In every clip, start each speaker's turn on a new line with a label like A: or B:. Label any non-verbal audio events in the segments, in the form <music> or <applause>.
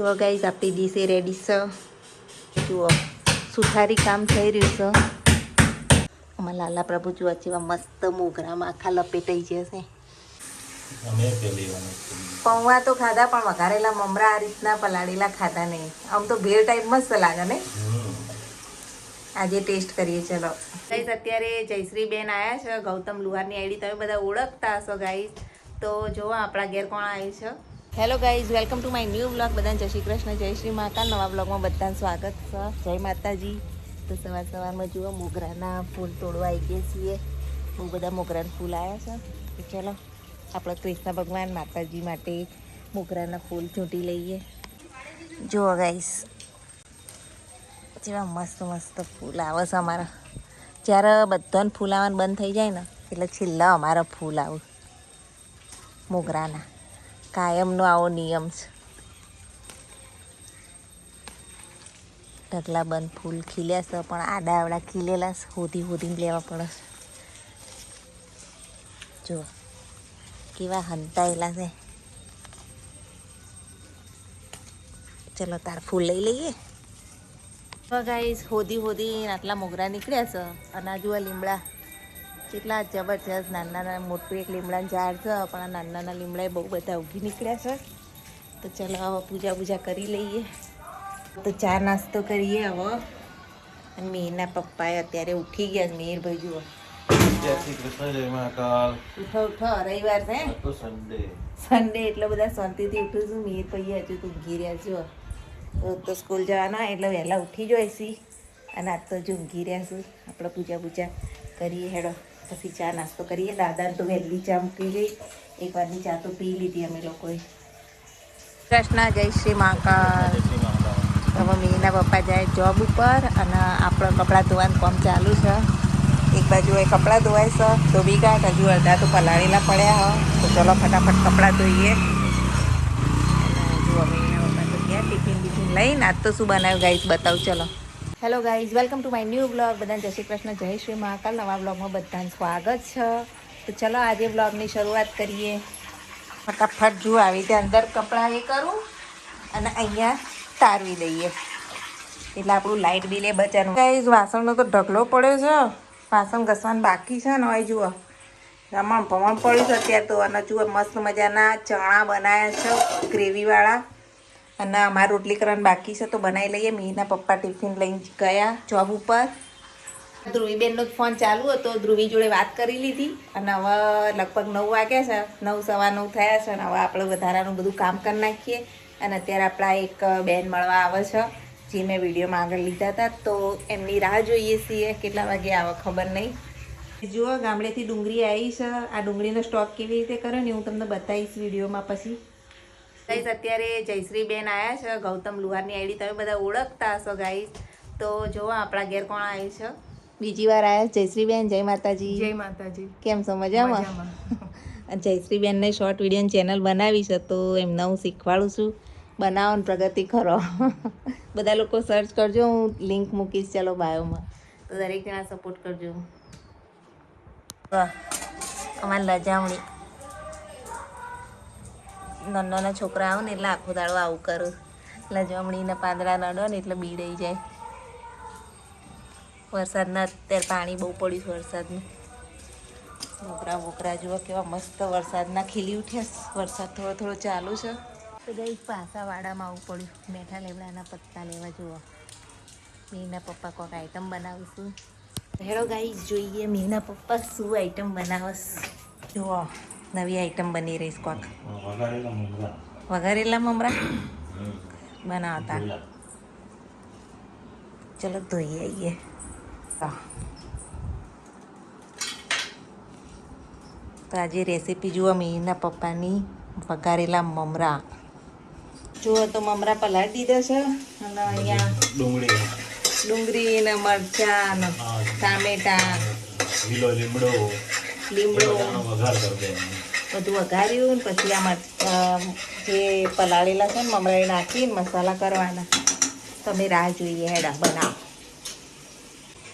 A: જુઓ ગાઈઝ આપણી ડીશે રેડી છે. જુઓ સુથારી કામ થઈ રહ્યું છે. અમારા લાલા પ્રભુ જુઓ જેવા મસ્ત મોગરામાં આખા લપેટાઈ જશે પૌવા તો ખાધા પણ વઘારેલા મમરા આ રીતના પલાળેલા ખાધા નહીં. આમ તો ભેળ ટાઈપ મસ્ત લાગે ને? આજે ટેસ્ટ કરીએ ચલો. ગાઈઝ અત્યારે જયશ્રી બેન આવ્યા છે ગૌતમ લુહારની આઈડી. તમે બધા ઓળખતા હશો ગાઈઝ તો જો આપણા ઘેર કોણ આવ્યું છે? Hello guys welcome to my new blog બધાને જય શ્રી કૃષ્ણ, જય શ્રી મહાકાલ નવા બ્લોગમાં બધાને સ્વાગત છે. જય માતાજી. તો સવાર સવારમાં જુઓ, મોગરાના ફૂલ તોડવા આવી ગયા છીએ. બહુ બધા મોગરાના ફૂલ આવ્યા છે. તો ચલો, આપણે કૃષ્ણ ભગવાન માતાજી માટે મોગરાના ફૂલ ચૂંટી લઈએ. જુઓ ગાઈઝ જેવા મસ્ત મસ્ત ફૂલ આવે છે અમારા. જ્યારે બધાને ફૂલ આવવાનું બંધ થઈ જાય ને, એટલે છેલ્લા અમારા ફૂલ આવું. મોગરાના. કાયમનો આવો નિયમ છે. ઢગલા બંધ ફૂલ ખીલ્યા છે, પણ આડા આવડા ખીલેલા છે, હોધી હોધીને લેવા પડે છે. જો, કેવા હંતાયેલા છે. ચલો તાર ફૂલ લઈ લઈએ. ગાઈસ હોધી હોધી આટલા મોગરા નીકળ્યા છે અને આ લીમડા. કેટલા જબરજસ્ત નાના નાના મોટું એક લીમડાનું ઝાડ છે પણ આ નાના નાના લીમડા બહુ બધા ઉગી નીકળ્યા છે. તો ચાલો હવે પૂજા પૂજા કરી લઈએ. તો ચા નાસ્તો કરીએ હવે. અને મીરના પપ્પાએ અત્યારે ઉઠી ગયા મીરભાઈ જુઓ.
B: જય શ્રી કૃષ્ણ જય મહાકાલ
A: ઉઠો ઉઠો રવિવાર છે
B: તો સન્ડે
A: સન્ડે એટલે બધા શાંતિથી ઉઠું છું મીર ભાઈ હજુ તો ઊંઘી રહ્યા છો રોજ તો સ્કૂલ જવાના એટલે વહેલા ઉઠી જોઈશી. અને આજ તો હજુ ઊંઘી રહ્યા છું. આપણે પૂજા પૂજા કરીએ હેડો. પછી ચા નાસ્તો કરીએ. દાદાને તો વહેલી ચા મૂકી ગઈ. એક વારની ચા તો પી લીધી અમે લોકોએ. કૃષ્ણ જય શ્રી મહાકાલ.
B: જય શ્રી મહાકાલ.
A: હવે મીના પપ્પા જાય જોબ ઉપર અને આપણો કપડાં ધોવાનું કામ ચાલુ છે. એક બાજુ એ કપડાં ધોવાય છે ધોબી ગયા હજુ અડધા તો પલાળેલા પડ્યા હો તો ચલો ફટાફટ કપડાં ધોઈએ. અને જુઓ મીના પપ્પા તો ગયા ટિફિન બિફિન લઈને. આજ તો શું બનાવ્યું ગાઈઝ બતાવું ચલો. Hello guys welcome to my new blog બધાને જય શ્રી કૃષ્ણ, જય શ્રી મહાકાલ નવા બ્લોગમાં બધાને સ્વાગત છે. તો ચલો, આજે બ્લોગની શરૂઆત કરીએ. ફટાફટ જુઓ આવી રીતે અંદર કપડાં એ કરું અને અહીંયા તારવી દઈએ એટલે આપણું લાઇટ બિલ એ બચાનું ગાઈઝ વાસણનો તો ઢગલો પડ્યો છે. વાસણ ઘસવાનું બાકી છે ને હવે જુઓ. રમણ ભમણ પડ્યું છે અત્યારે તો. અને જુઓ, મસ્ત મજાના ચણા બનાવ્યા છે. ગ્રેવીવાળા. અને અમારે રોટલી કરવાની બાકી છે, તો બનાવી લઈએ. મીના પપ્પા ટિફિન લઈને ગયા જોબ ઉપર. ધ્રુવીબેનનો જ ફોન ચાલુ હતો. ધ્રુવી જોડે વાત કરી લીધી અને હવે લગભગ નવ વાગ્યા છે. નવ સવા નવ થયા છે અને હવે આપણે વધારાનું બધું કામ કરી નાખીએ. અને અત્યારે આપણા એક બેન મળવા આવે છે, જે મેં વિડીયોમાં આગળ લીધા હતા. તો એમની રાહ જોઈએ છીએ, કેટલા વાગે આવે ખબર નહીં. જુઓ, ગામડેથી ડુંગળી આવી છે. આ ડુંગળીનો સ્ટોક કેવી રીતે કર્યો ને હું તમને બતાવીશ વિડીયોમાં પછી. ગાઈઝ અત્યારે જયશ્રી બેન આવ્યા છે ગૌતમ લુહારની આઈડી તમે બધા ઓળખતા હશો ગાઈઝ તો જો આપણા ઘેર કોણ આવ્યું છે. બીજી વાર આવ્યા જયશ્રી બેન જય માતાજી.
C: જય માતાજી.
A: કેમ છો? મજામાં? <laughs>
C: જયશ્રીબેનને
A: જયશ્રી બેનને શોર્ટ વીડિયો ચેનલ બનાવી છે તો એમને હું શીખવાડું છું. બનાવો ને પ્રગતિ કરો. <laughs> બધા લોકો સર્ચ કરજો હું લિંક મૂકીશ. ચાલો બાયોમાં તો દરેક જણા સપોર્ટ કરજો. અમારી લજામણી. નાના નાના છોકરા આવે ને એટલે આખો દાડો આવું કરું. જમણીના પાંદડા નડો ને એટલે બીડાઈ જાય. વરસાદના અત્યારે પાણી બહુ પડ્યું છે વરસાદનું. છોકરા બોકરા જુઓ કેવા મસ્ત વરસાદના ખીલી ઉઠ્યા વરસાદ થોડો થોડો ચાલુ છે. તો ગઈ પાસા વાડામાં આવવું પડ્યું. મેઠા લેવડાના પત્તા લેવા જુઓ. મીના પપ્પા કોઈક આઈટમ બનાવીશું. હેડો ગાઈ જોઈએ મીના પપ્પા શું આઈટમ બનાવશ. જુઓ. નવી આઈટમ બની રહીશ કોક
B: વઘારેલા મમરા
A: બનાવતા ચલો ધોઈ આવીએ. તો આજે રેસીપી જુઓ મીના પપ્પાની વઘારેલા મમરા જુઓ તો મમરા પલાળી દીધા છે અને અહીંયા
B: ડુંગળી
A: ડુંગળી ને મરચાં ને ટામેટા
B: લીમડો
A: લીમડો
B: વઘાર કરી દેવાનો
A: બધું વઘાર્યું ને પછી આ જે પલાળેલા છે ને મમરા એ નાખીને મસાલા કરવાના. તમે રાહ જોઈએ હેડા બનાવો.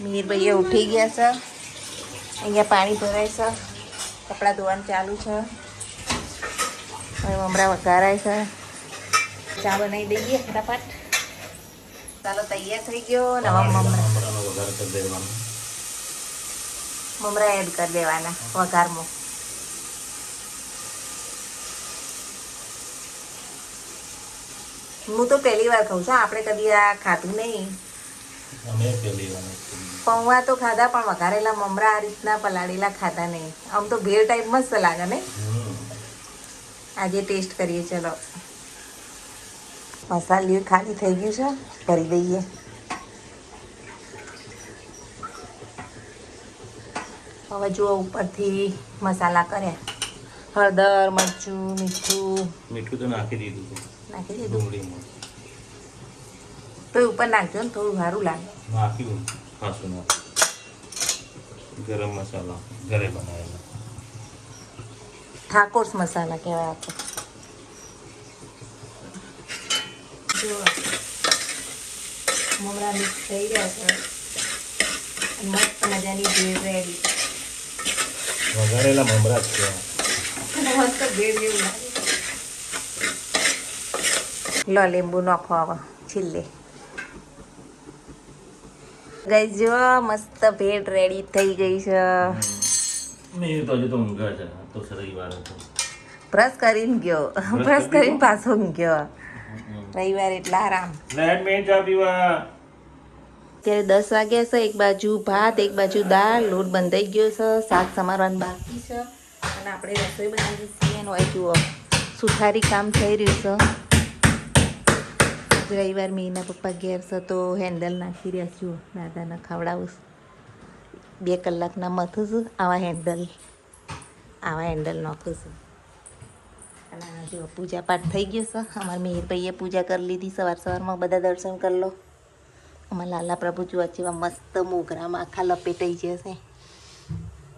A: મીરભાઈએ ઉઠી ગયા છે. અહીંયા પાણી ભરાય છે. કપડાં ધોવાનું ચાલુ છે. હવે મમરા વઘારાય છે. ચા બનાવી દઈએ ફટાફટ. ચાલો તૈયાર થઈ ગયો નવા મમરા. મમરા એડ કરી દેવાના વઘારમાં. હું તો પહેલી વાર ખાઉં છું. આપણે કદી આ ખાધું નહીં.
B: અમે પેલી વાર
A: પૌવા તો ખાધા પણ વઘારેલા મમરા આ રીતના પલાળેલા ખાધા નહીં. આમ તો ભેળ ટાઈપ મસ્ત લાગે ને આજે ટેસ્ટ કરીએ ચલો. મસાલિયું ખાલી થઈ ગયું છે. ભરી દઈએ. હવે જુઓ ઉપરથી મસાલા કર્યા. હળદર મરચું મીઠું.
B: મીઠું તો નાખી દીધું
A: નાખી દીધું તો ઉપર નાખજો ને થોડું સારું લાગે
B: નાખ્યું ખાસું નાખ્યું ગરમ મસાલા ઘરે બનાવેલો
A: ઠાકોર્સ મસાલા કહેવાય આપણે જો મમરા મિક્સ થઈ ગયા છે મસ્ત મજાની ભેળ રેડી
B: વઘારેલા મમરા જ છે
A: મસ્ત ભેળ જેવું લાગે લો લીંબુ નાખો હવે છેલ્લે. ગઈ જો મસ્ત ભેળ રેડી થઈ ગઈ છે.
B: મેં તો હજુ તો ઊંઘા છે તો રવિવાર હતો
A: બ્રશ કરીને ગયો. બ્રશ
B: કરી
A: કરીને પાછો ગયો. રવિવાર એટલે આરામ.
B: લાઈટ મેં ચા પીવા
A: અત્યારે દસ વાગ્યા છે એક બાજુ ભાત એક બાજુ દાળ લોટ બંધાઈ ગયો છે શાક સમારવાનું બાકી છે. અને આપણે રસોઈ બનાવી છીએ અને હોય જુઓ સુથારી કામ થઈ રહ્યું છે. રવિવાર મીના પપ્પા ઘેર છે તો હેન્ડલ નાખી રહ્યા છું. દાદાને ખવડાવું બે કલાકના મથું છું આવા હેન્ડલ આવા હેન્ડલ નાખું છું. અને જો પૂજા પાઠ થઈ ગયો છે. અમારા મેહરભાઈએ પૂજા કરી લીધી. સવાર સવારમાં બધા દર્શન કરી લો. અમારા લાલા પ્રભુ જોવા જેવા મસ્ત મોગરામાં આખા લપેટાઈ જશે.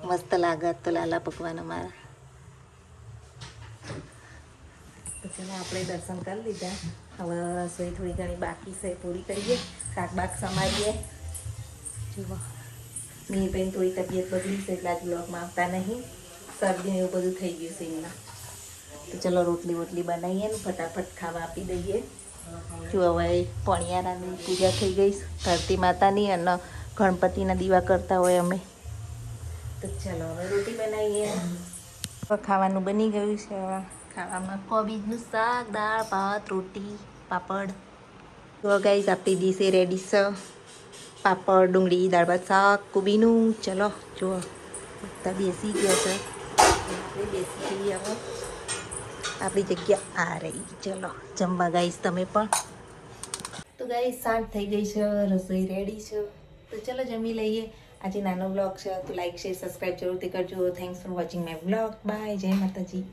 A: મસ્ત લાગત તો લાલા ભગવાન અમારા. ચાલો આપણે દર્શન કરી લીધા. હવે રસોઈ થોડી ઘણી બાકી છે, પૂરી કરીએ. શાક બાક સમારીએ. જુઓ. મેં બેન થોડી તબિયત બગડી છે એટલે આજ બ્લોગમાં આવતા નહીં. શરદી એવું બધું થઈ ગયું છે એમના. તો ચલો રોટલી વોટલી બનાવીએ ને ફટાફટ ખાવા આપી દઈએ. જો હવે પણિયારાની પૂજા થઈ ગઈ ધરતી માતાની અને ગણપતિના દીવા કરતા હોય અમે. તો ચલો હવે રોટી બનાવીએ. ખાવાનું બની ગયું છે હવે. ખાવામાં કોબીજનું શાક, દાળ, ભાત, રોટી, પાપડ. તો ગાઈઝ આપણી ડીશે રેડી છે પાપડ, ડુંગળી, દાળ ભાત, શાક, કોબીનું. ચલો, જુઓ. બધા બેસી ગયા છે. બેસી જઈએ હવે. આપણી જગ્યા આ રહી. ચલો, જમવા ગાઈશ તમે પણ. તો ગાઈસ સાંજ થઈ ગઈ છે, રસોઈ રેડી છે. તો ચલો, જમી લઈએ. આજે નાનો બ્લોગ છે, તો લાઈક શેર સબસ્ક્રાઈબ જરૂરથી કરજો. Thanks for watching my blog bye જય માતાજી.